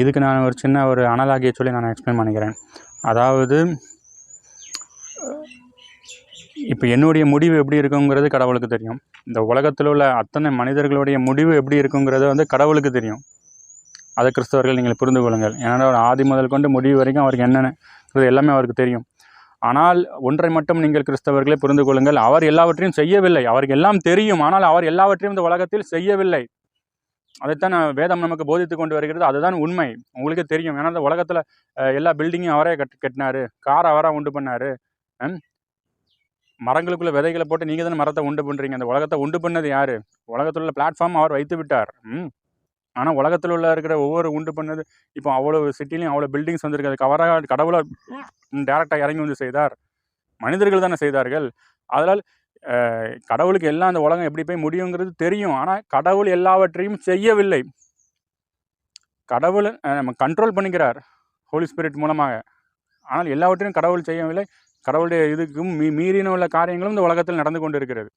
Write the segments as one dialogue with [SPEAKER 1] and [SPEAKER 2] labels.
[SPEAKER 1] இதுக்கு நான் ஒரு சின்ன ஒரு அனலாகியை சொல்லி நான் எக்ஸ்பிளைன் பண்ணிக்கிறேன். அதாவது இப்போ என்னுடைய முடிவு எப்படி இருக்குங்கிறது கடவுளுக்கு தெரியும். இந்த உலகத்தில் உள்ள அத்தனை மனிதர்களுடைய முடிவு எப்படி இருக்குங்கிறது வந்து கடவுளுக்கு தெரியும். அதை கிறிஸ்தவர்கள் நீங்கள் புரிந்து கொள்ளுங்கள். ஏன்னா ஒரு ஆதி முதல் கொண்டு முடிவு வரைக்கும் அவருக்கு என்னென்ன எல்லாமே அவருக்கு தெரியும். ஆனால் ஒன்றை மட்டும் நீங்கள் கிறிஸ்தவர்களை புரிந்து கொள்ளுங்கள். அவர் எல்லாவற்றையும் செய்யவில்லை. அவருக்கு எல்லாம் தெரியும். ஆனால் அவர் எல்லாவற்றையும் இந்த உலகத்தில் செய்யவில்லை. அதைத்தான் நான் வேதம் நமக்கு போதித்து கொண்டு வருகிறது. அதுதான் உண்மை. உங்களுக்கு தெரியும். ஏன்னா அந்த உலகத்தில் எல்லா பில்டிங்கும் அவரே கட் கட்டினார். காரை அவராக உண்டு பண்ணார். மரங்களுக்குள்ள விதைகளை போட்டு நீங்கள் தானே மரத்தை உண்டு பண்ணுறீங்க அந்த உலகத்தை உண்டு பண்ணது யார்? உலகத்தில் உள்ள பிளாட்ஃபார்ம் அவர் வைத்து விட்டார். ம்? ஆனால் உலகத்தில் உள்ள இருக்கிற ஒவ்வொரு உண்டு பண்ணது இப்போ அவ்வளோ சிட்டிலையும் அவ்வளோ பில்டிங்ஸ் வந்திருக்கு அதுக்கு அவராக கடவுளாக டேரெக்டாக இறங்கி வந்து செய்தார். மனிதர்கள் தானே செய்தார்கள். அதனால் கடவுளுக்கு எல்லாம் அந்த உலகம் எப்படி போய் முடியுங்கிறது தெரியும். ஆனால் கடவுள் எல்லாவற்றையும் செய்யவில்லை. கடவுள் நம்ம கண்ட்ரோல் பண்ணிக்கிறார் ஹோலி ஸ்பிரிட் மூலமாக. ஆனால் எல்லாவற்றையும் கடவுள் செய்யவில்லை. கடவுளுடைய இதுக்கும் மீ மீறின உள்ள காரியங்களும் இந்த உலகத்தில் நடந்து கொண்டு இருக்கிறது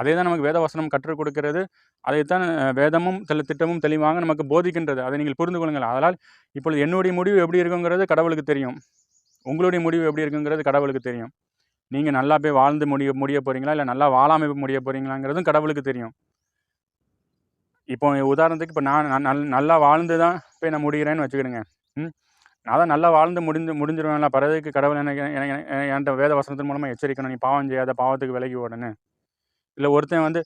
[SPEAKER 1] அதே தான் நமக்கு வேதவசனம் கற்றுக் கொடுக்கிறது. அதைத்தான் வேதமும் தெளி திட்டமும் தெளிவாக நமக்கு போதிக்கின்றது. அதை நீங்கள் புரிந்து கொள்ளுங்கள். அதனால் இப்பொழுது என்னுடைய முடிவு எப்படி இருக்குங்கிறது கடவுளுக்கு தெரியும். உங்களுடைய முடிவு எப்படி இருக்குங்கிறது கடவுளுக்கு தெரியும். நீங்கள் நல்லா போய் வாழ்ந்து முடிய முடிய போகிறீங்களா இல்லை நல்லா வாழாமல் போய் முடிய போகிறீங்களாங்கிறதும் கடவுளுக்கு தெரியும். இப்போ உதாரணத்துக்கு இப்போ நான் நல் நல்லா வாழ்ந்து தான் போய் நான் முடிகிறேன்னு வச்சுக்கிடுங்க. ம்? நான் தான் நல்லா வாழ்ந்து முடிஞ்சு முடிஞ்சிருவேன்ல பறவைக்கு கடவுள் எனக்கு என்கிட்ட வேத வசனத்தின் மூலமாக எச்சரிக்கணும். நீ பாவம் செய்யாத பாவத்துக்கு விலகி ஓடனு இல்லை ஒருத்தன் வந்து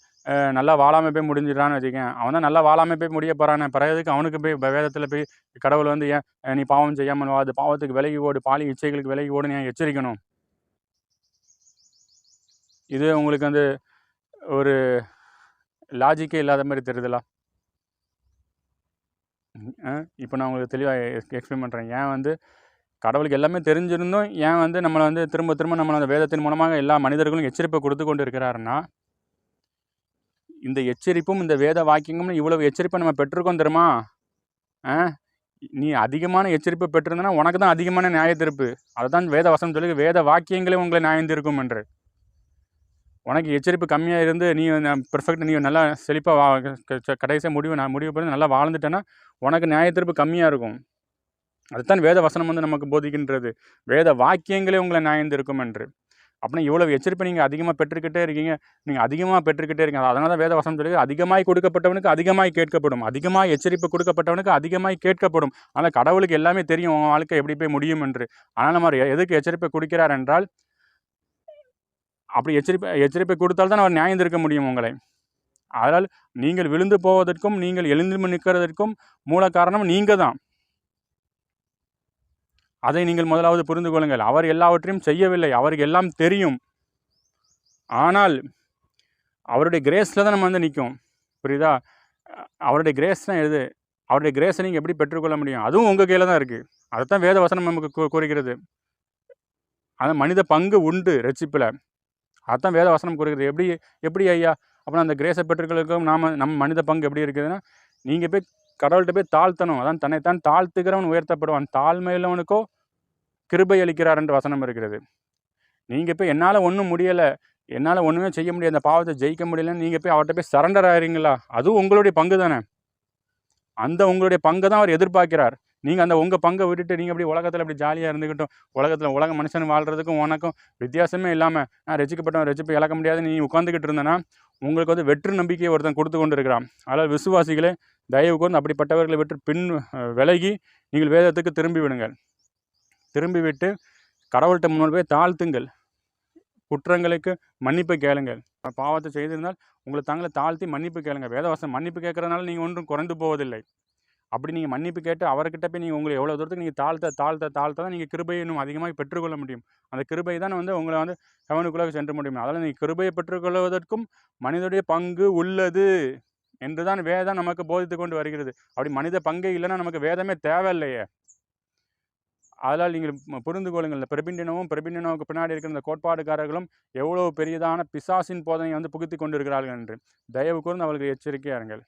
[SPEAKER 1] நல்லா வாழாமல் போய் முடிஞ்சிடறான்னு வச்சுக்கேன் அவன் தான் நல்லா வாழாமல் போய் முடிய போகிறானே பிறகுக்கு அவனுக்கு போய் வேதத்தில் போய் கடவுள் வந்து ஏன் நீ பாவம் செய்யாமல் வா அது பாவத்துக்கு விலகி ஓடு பாலி இச்சைகளுக்கு விலகி ஓடுன்னு ஏன் எச்சரிக்கணும்? இது உங்களுக்கு வந்து ஒரு லாஜிக்கே இல்லாத மாதிரி தெரியுதுல. இப்போ நான் உங்களுக்கு தெளிவாக எக்ஸ்பிளைன் பண்ணுறேன் ஏன் வந்து கடவுளுக்கு எல்லாமே தெரிஞ்சிருந்தும் ஏன் வந்து நம்மளை வந்து திரும்ப திரும்ப நம்மளை அந்த வேதத்தின் மூலமாக எல்லா மனிதர்களும் எச்சரிப்பை கொடுத்து கொண்டு இருக்கிறாருன்னா இந்த எச்சரிப்பும் இந்த வேத வாக்கியங்களும் இவ்வளவு எச்சரிப்பை நம்ம பெற்றிருக்கோம் தெரியுமா? ஆ நீ அதிகமான எச்சரிப்பை பெற்றிருந்தனா உனக்கு தான் அதிகமான நியாயத்திருப்பு. அதுதான் வேத வசனம் சொல்லி வேத வாக்கியங்களே உங்களை நியாயந்திருக்கும் என்று. உனக்கு எச்சரிப்பு கம்மியாக இருந்து நீ பெர்ஃபெக்ட் நீ நல்லா செழிப்பாக வா கடைசியாக முடிவு நான் முடிவு பண்ணி நல்லா வாழ்ந்துட்டேன்னா உனக்கு நியாயத்திருப்பு கம்மியாக இருக்கும். அதுதான் வேத வசனம் வந்து நமக்கு போதிக்கின்றது. வேத வாக்கியங்களே உங்களை நியாயந்திருக்கும் என்று. அப்படின்னா இவ்வளோ எச்சரிப்பை நீங்கள் அதிகமாக பெற்றுக்கிட்டே இருக்கீங்க. நீங்கள் அதிகமாக பெற்றுக்கிட்டே இருக்கீங்க. அதனால தான் வேத வசனம் சொல்லி அதிகமாக கொடுக்கப்பட்டவனுக்கு அதிகமாக கேட்கப்படும். அதிகமாக எச்சரிப்பு கொடுக்கப்பட்டவனுக்கு அதிகமாக கேட்கப்படும். ஆனால் கடவுளுக்கு எல்லாமே தெரியும் உன் வாழ்க்கை எப்படி போய் முடியும் என்று. ஆனால் நம்ம எதுக்கு எச்சரிப்பை கொடுக்கிறார் என்றால் அப்படி எச்சரிப்பை எச்சரிப்பை கொடுத்தால்தான் அவர் நியாயம் இருக்க முடியும் உங்களை. அதனால் நீங்கள் விழுந்து போவதற்கும் நீங்கள் எழுந்து நிற்கிறதற்கும் மூல காரணம் நீங்கள் தான் அதை நீங்கள் முதலாவது புரிந்து கொள்ளுங்கள். அவர் எல்லாவற்றையும் செய்யவில்லை. அவருக்கு எல்லாம் தெரியும். ஆனால் அவருடைய கிரேஸில் தான் நம்ம வந்து நிற்கும். புரியுதா? அவருடைய கிரேஸ் தான் எது? அவருடைய கிரேஸை நீங்கள் எப்படி பெற்றுக்கொள்ள முடியும்? அதுவும் உங்கள் கையில் தான் இருக்குது அதைத்தான் வேத வசனம் நமக்கு கூறுகிறது. அந்த மனித பங்கு உண்டு ரட்சிப்பில். அதான் வேத வசனம் கொடுக்குறது எப்படி எப்படி ஐயா? அப்புறம் அந்த கிரேச பெற்றுக்களுக்கும் நாம் நம்ம மனித பங்கு எப்படி இருக்குதுன்னா நீங்கள் போய் கடவுள்கிட்ட போய் தாழ்த்தணும். அதான் தன்னைத்தான் தாழ்த்துகிறவன் உயர்த்தப்படுவான். தாழ்மையுள்ளவனுக்கோ கிருபை அளிக்கிறார் என்று வசனம் இருக்கிறது. நீங்கள் போய் என்னால் ஒன்றும் முடியலை. என்னால் ஒன்றுமே செய்ய முடியாது. அந்த பாவத்தை ஜெயிக்க முடியலன்னு நீங்கள் போய் அவர்கிட்ட போய் சரண்டர் ஆகிறீங்களா அதுவும் உங்களுடைய பங்கு தானே அந்த உங்களுடைய பங்கு தான் அவர் எதிர்பார்க்கிறார். நீங்கள் அந்த உங்கள் பங்கை விட்டுட்டு நீங்கள் அப்படி உலகத்தில் அப்படி ஜாலியாக இருந்துக்கிட்டும் உலகத்தில் உலக மனுஷன் வாழ்கிறதுக்கும் உனக்கும் வித்தியாசமே இல்லாமல் நான் ரசிக்கப்பட்டவன் ரசிப்பு இழக்க முடியாது. நீ உட்காந்துக்கிட்டு இருந்தேன்னா உங்களுக்கு வந்து வெற்று நம்பிக்கையை ஒருத்தன் கொடுத்து கொண்டு இருக்கிறான் அதனால் விசுவாசிகளே தயவு கொண்டு அப்படிப்பட்டவர்களை விட்டு பின் விலகி நீங்கள் வேதத்துக்கு திரும்பி விடுங்கள். திரும்பி விட்டு கடவுள்கிட்ட முன்னோர் போய் தாழ்த்துங்கள். குற்றங்களுக்கு மன்னிப்பு கேளுங்கள். பாவத்தை செய்திருந்தால் உங்களை தாங்களே தாழ்த்தி மன்னிப்பு கேளுங்க. வேதவாசம் மன்னிப்பு கேட்குறதுனால நீங்கள் ஒன்றும் குறைந்து போவதில்லை. அப்படி நீங்கள் மன்னிப்பு கேட்டு அவர்கிட்ட போய் நீங்கள் உங்களை எவ்வளோ தூரத்துக்கு நீங்கள் தாழ்த்த தாழ்த்த தாழ்த்த தான் நீங்கள் கிருபையை இன்னும் அதிகமாக பெற்றுக்கொள்ள முடியும். அந்த கிருபை தான் வந்து உங்களை வந்து கவனுக்குள்ளாக சென்று முடியும். அதனால் நீங்கள் கிருபையை பெற்றுக்கொள்வதற்கும் மனிதனுடைய பங்கு உள்ளது என்று தான் வேதம் நமக்கு போதித்து கொண்டு வருகிறது. அப்படி மனித பங்கே இல்லைன்னா நமக்கு வேதமே தேவையில்லையே. அதனால் நீங்கள் புரிந்து கொள்ளுங்கள். இந்த பிரபிண்டினவும் பிரபிண்டினவுக்கு பின்னாடி இருக்கிற இந்த கோட்பாடுக்காரர்களும் எவ்வளோ பெரியதான பிசாசின் போதனையை வந்து புகுத்தி கொண்டிருக்கிறார்கள் என்று. தயவு கூர்ந்து அவர்களுக்கு எச்சரிக்கையாருங்கள்